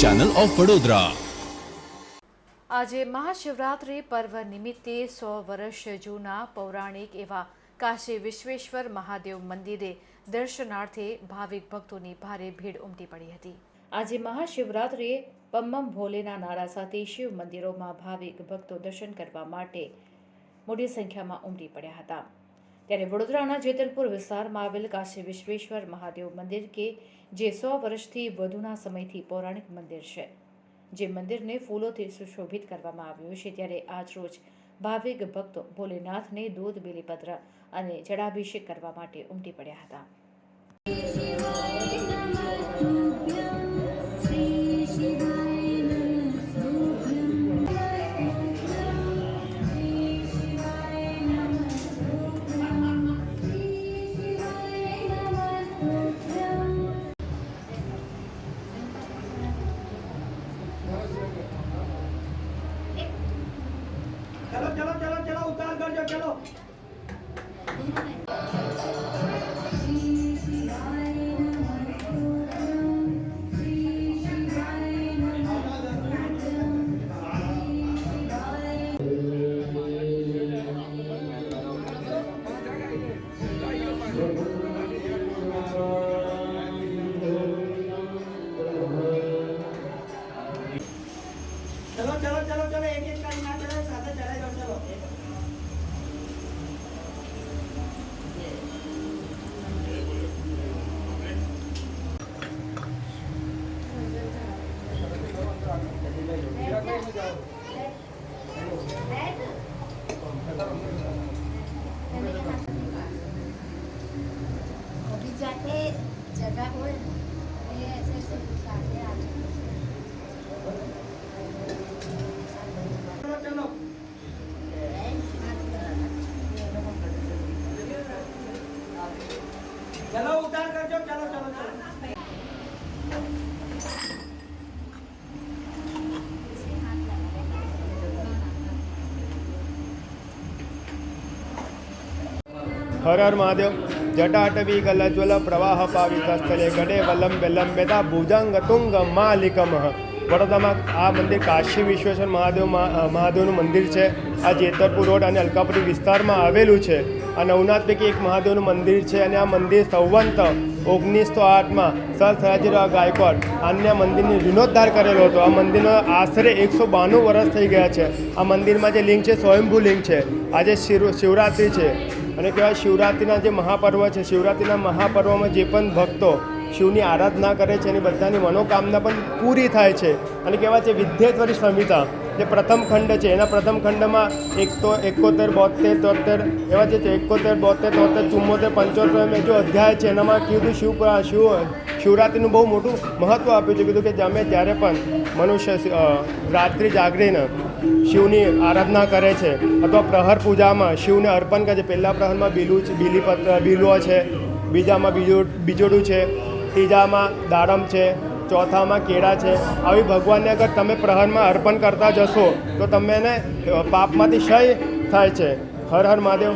Channel of Vadodara આજે મહાશિવરાત્રિ પર્વ નિમિત્તે સો વર્ષ જૂના પૌરાણિક એવા કાશી વિશ્વેશ્વર મહાદેવ મંદિરે દર્શનાર્થે ભાવિક ભક્તોની ભારે ભીડ ઉમટી પડી હતી. આજે મહાશિવરાત્રિએ પમ્મમ ભોલેના નારા સાથે શિવ મંદિરોમાં ભાવિક ભક્તો દર્શન કરવા માટે મોટી સંખ્યામાં ઉમટી પડ્યા હતા. ત્યારે વડોદરાના જેતલપુર વિસ્તારમાં આવેલ કાશી વિશ્વેશ્વર મહાદેવ મંદિર કે જે સો વર્ષથી વધુના સમયથી પૌરાણિક મંદિર છે. જે મંદિરને ફૂલોથી સુશોભિત કરવામાં આવ્યું છે ત્યારે આજ રોજ ભાવિક ભક્તો ભોલેનાથને દૂધ, બેલીપત્ર અને જળાભિષેક કરવા માટે ઉમટી પડ્યા હતા. चलो उतार कर जो चलो चलो चलो હર હર મહાદેવ, જટાટવી ગલજ્વલ પ્રવાહ પાવિતસ્થલે ગડે વલંબે લંબેતા ભુજંગ તુંગ માલિકમ. વડોદરામાં આ મંદિર કાશી વિશ્વેશ્વર મહાદેવ મહાદેવનું મંદિર છે. આ જેતરપુર રોડ અને અલકાપુરી વિસ્તારમાં આવેલું છે. આ નવનાથ પૈકી એક મહાદેવનું મંદિર છે અને આ મંદિર સંવંત ઓગણીસો આઠમાં સર સયાજીરાવ ગાયકવાડ આન્ય મંદિરને જીર્ણોદ્ધાર કરેલો હતો. આ મંદિરનો આશરે એકસો બાણું વર્ષ થઈ ગયા છે. આ મંદિરમાં જે લિંગ છે, સ્વયંભૂ લિંગ છે. આજે શિવ, શિવરાત્રિ છે. અને કહેવાય શિવરાત્રિના જે મહાપર્વ છે, શિવરાત્રિના મહાપર્વમાં જે પણ ભક્તો શિવની આરાધના કરે છે, એની બધાની મનોકામના પણ પૂરી થાય છે. અને કહેવાય છે, વિદ્યેશ્વરી સંહિતા જે પ્રથમ ખંડ છે, એના પ્રથમ ખંડમાં એક તો એકોતેર બોતેર તોતેર, એવા જે છે, એકોતેર બોતેર તોતેર, ચુમ્મોતેર, પંચોતેર એમ જો અધ્યાય છે, એનામાં કીધું શિવ શિવ શિવરાત્રિનું બહુ મોટું મહત્ત્વ આપ્યું છે, કીધું કે અમે જ્યારે પણ મનુષ્ય રાત્રિ જાગરીને શિવની આરાધના કરે છે, અથવા પ્રહર પૂજામાં શિવને અર્પણ કરે છે. પહેલા પ્રહરમાં બીલું છે, બીલીપત્ર બીલો છે, બીજામાં બીજો, બીજોડું છે, ત્રીજામાં દાડમ છે ચોથામાં કેળા છે. આવી ભગવાનને અગર તમે પ્રહરમાં અર્પણ કરતા જશો, તો તમને પાપમાંથી ક્ષય થાય છે. હર હર મહાદેવ.